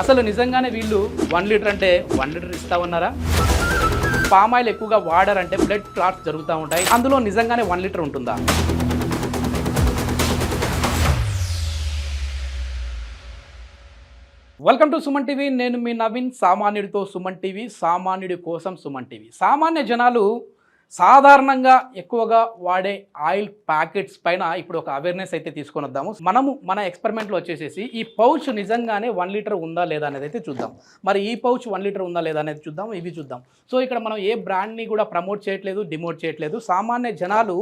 అసలు నిజంగానే వీళ్ళు వన్ లీటర్ అంటే వన్ లీటర్ ఇస్తా ఉన్నారా? పామ్ ఆయిల్ ఎక్కువగా వాడారంటే బ్లడ్ క్లాట్స్ జరుగుతూ ఉంటాయి. అందులో నిజంగానే వన్ లీటర్ ఉంటుందా? వెల్కమ్ టు సుమన్ టీవీ నేను మీ నవీన్ సామాన్యుడితో సుమన్ టీవీ సామాన్యుడి కోసం సుమన్ టీవీ సామాన్య జనాలు సాధారణంగా ఎక్కువగా వాడే ఆయిల్ ప్యాకెట్స్ పైన ఇప్పుడు ఒక అవేర్నెస్ అయితే తీసుకొని వద్దాము. మనము మన ఎక్స్పెరిమెంట్లో వచ్చేసేసి ఈ పౌచ్ నిజంగానే వన్ లీటర్ ఉందా లేదా అనేది అయితే చూద్దాం. మరి ఈ పౌచ్ వన్ లీటర్ ఉందా లేదా అనేది చూద్దాం ఇవి చూద్దాం. సో ఇక్కడ మనం ఏ బ్రాండ్ని కూడా ప్రమోట్ చేయట్లేదు డిమోట్ చేయట్లేదు. సామాన్య జనాలు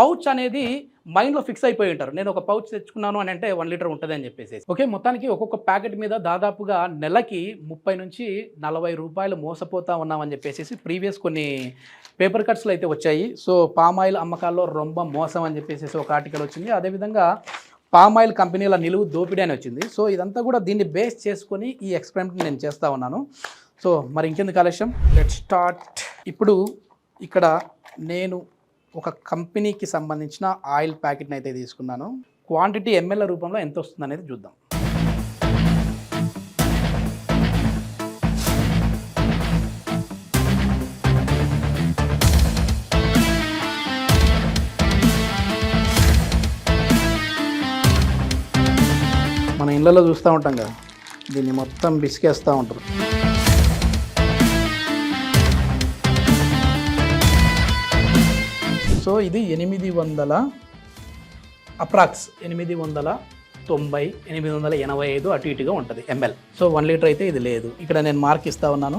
పౌచ్ అనేది మైండ్లో ఫిక్స్ అయిపోయి ఉంటారు. నేను ఒక పౌచ్ తెచ్చుకున్నాను అని అంటే వన్ లీటర్ ఉంటుంది అని చెప్పేసి. ఓకే మొత్తానికి ఒక్కొక్క ప్యాకెట్ మీద దాదాపుగా నెలకి ముప్పై నుంచి నలభై రూపాయలు మోసపోతా ఉన్నామని చెప్పేసి ప్రీవియస్ కొన్ని పేపర్ కట్స్లో అయితే వచ్చాయి. సో పామ్ ఆయిల్ అమ్మకాల్లో రొంబ మోసం అని చెప్పేసి ఒక ఆర్టికల్ వచ్చింది. అదేవిధంగా పామ్ ఆయిల్ కంపెనీల నిలువు దోపిడీ అని వచ్చింది. సో ఇదంతా కూడా దీన్ని బేస్ చేసుకొని ఈ ఎక్స్పెరిమెంట్ నేను చేస్తా ఉన్నాను. సో మరి ఇంకెందుకు ఆలస్యం? Let start. ఇప్పుడు ఇక్కడ నేను ఒక కంపెనీకి సంబంధించిన ఆయిల్ ప్యాకెట్ని అయితే తీసుకున్నాను. క్వాంటిటీ ఎంఎల్ఏ రూపంలో ఎంత వస్తుంది అనేది చూద్దాం. మన ఇళ్ళలో చూస్తూ ఉంటాం కదా దీన్ని మొత్తం బిసికేస్తూ ఉంటారు. సో ఇది ఎనిమిది వందల అప్రాక్స్ ఎనిమిది వందల తొంభై ఎనిమిది వందల ఎనభై ఐదు అటు ఇటుగా ఉంటుంది ఎంఎల్. సో వన్ లీటర్ అయితే ఇది లేదు. ఇక్కడ నేను మార్క్ ఇస్తా ఉన్నాను.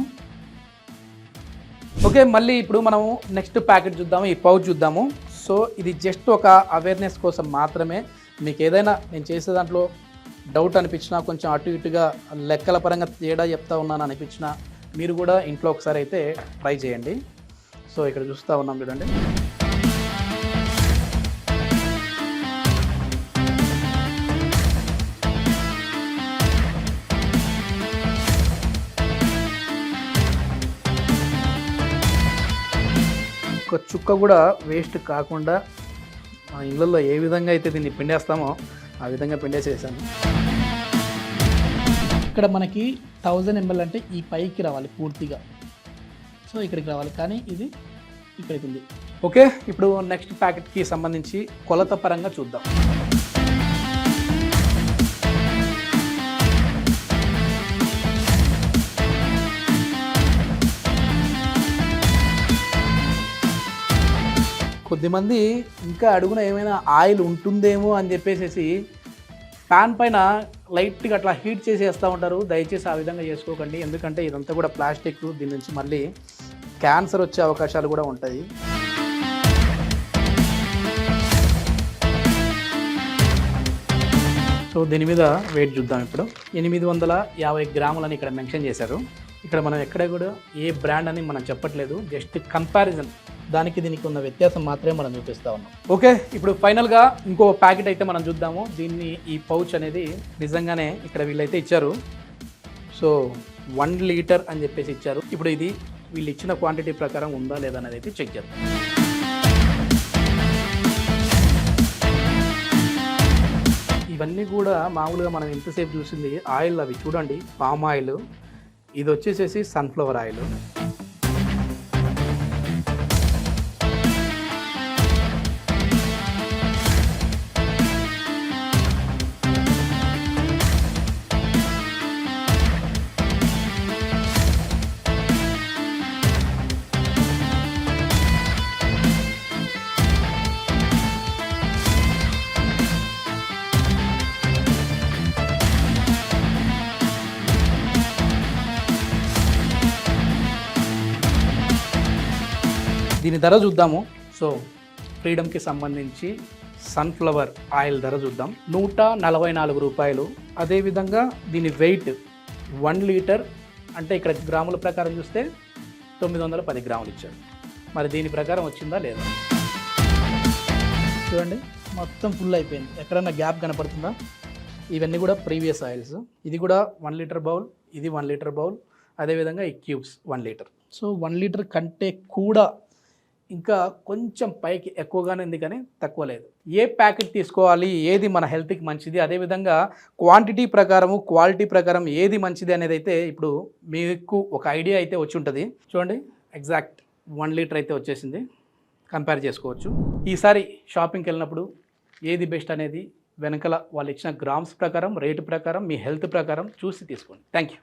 ఓకే మళ్ళీ ఇప్పుడు మనము నెక్స్ట్ ప్యాకెట్ చూద్దాము ఈ పౌచ్ చూద్దాము. సో ఇది జస్ట్ ఒక అవేర్నెస్ కోసం మాత్రమే. మీకు ఏదైనా నేను చేసే దాంట్లో డౌట్ అనిపించినా కొంచెం అటు ఇటుగా లెక్కల పరంగా తేడా చెప్తా ఉన్నాను అనిపించినా మీరు కూడా ఇంట్లో ఒకసారి అయితే ట్రై చేయండి. సో ఇక్కడ చూస్తూ ఉన్నాం చూడండి. ఒక చుక్క కూడా వేస్ట్ కాకుండా మా ఇళ్ళల్లో ఏ విధంగా అయితే దీన్ని పిండేస్తామో ఆ విధంగా పిండేసేసాను. ఇక్కడ మనకి థౌజండ్ ఎంఎల్ అంటే ఈ పైకి రావాలి పూర్తిగా. సో ఇక్కడికి రావాలి. కానీ ఇది ఇక్కడికి ఉంది. ఓకే ఇప్పుడు నెక్స్ట్ ప్యాకెట్కి సంబంధించి కొలత పరంగా చూద్దాం. కొద్దిమంది ఇంకా అడుగున ఏమైనా ఆయిల్ ఉంటుందేమో అని చెప్పేసి ప్యాన్ పైన లైట్గా అట్లా హీట్ చేసి వేస్తూ ఉంటారు. దయచేసి ఆ విధంగా చేసుకోకండి. ఎందుకంటే ఇదంతా కూడా ప్లాస్టిక్. దీని నుంచి మళ్ళీ క్యాన్సర్ వచ్చే అవకాశాలు కూడా ఉంటాయి. సో దీని మీద వెయిట్ చూద్దాం ఇప్పుడు. ఎనిమిది వందల యాభై గ్రాములని ఇక్కడ మెన్షన్ చేశారు. ఇక్కడ మనం ఎక్కడ కూడా ఏ బ్రాండ్ అని మనం చెప్పట్లేదు. Just comparison. దానికి దీనికి ఉన్న వ్యత్యాసం మాత్రమే మనం చూపిస్తా ఉన్నాం. ఓకే ఇప్పుడు ఫైనల్గా ఇంకో ప్యాకెట్ అయితే మనం చూద్దాము. దీన్ని ఈ పౌచ్ అనేది నిజంగానే ఇక్కడ వీళ్ళైతే ఇచ్చారు. సో వన్ లీటర్ అని చెప్పేసి ఇచ్చారు. ఇప్పుడు ఇది వీళ్ళు ఇచ్చిన క్వాంటిటీ ప్రకారం ఉందా లేదా అనేది అయితే చెక్ చేద్దాం. ఇవన్నీ కూడా మామూలుగా మనం ఎంతసేపు చూసింది ఆయిల్ అవి చూడండి పామ్ ఆయిల్ ఇది వచ్చేసేసి సన్ఫ్లవర్ ఆయిల్ దీని ధర చూద్దాము. సో ఫ్రీడమ్కి సంబంధించి సన్ఫ్లవర్ ఆయిల్ ధర చూద్దాం. నూట నలభై నాలుగు రూపాయలు. అదేవిధంగా దీని వెయిట్ వన్ లీటర్ అంటే ఇక్కడ గ్రాముల ప్రకారం చూస్తే తొమ్మిది వందల పది గ్రాములు ఇచ్చాడు మరి దీని ప్రకారం వచ్చిందా లేదా? చూడండి మొత్తం ఫుల్ అయిపోయింది. ఎక్కడన్నా గ్యాప్ కనపడుతుందా? ఇవన్నీ కూడా ప్రీవియస్ ఆయిల్స్. ఇది కూడా వన్ లీటర్ బౌల్ ఇది వన్ లీటర్ బౌల్. అదేవిధంగా ఈ cubes one litre. So one litre కంటే కూడా ఇంకా కొంచెం పైకి ఎక్కువగానే ఉంది కానీ తక్కువ లేదు. ఏ ప్యాకెట్ తీసుకోవాలి? ఏది మన హెల్త్కి మంచిది? అదేవిధంగా క్వాంటిటీ ప్రకారము క్వాలిటీ ప్రకారం ఏది మంచిది అనేది అయితే ఇప్పుడు మీకు ఒక ఐడియా అయితే వచ్చి ఉంటుంది. చూడండి ఎగ్జాక్ట్ వన్ లీటర్ అయితే వచ్చేసింది. కంపేర్ చేసుకోవచ్చు. ఈసారి షాపింగ్కి వెళ్ళినప్పుడు ఏది బెస్ట్ అనేది వెనకల వాళ్ళు ఇచ్చిన గ్రామ్స్ ప్రకారం రేటు ప్రకారం మీ హెల్త్ ప్రకారం చూసి తీసుకోండి. Thank you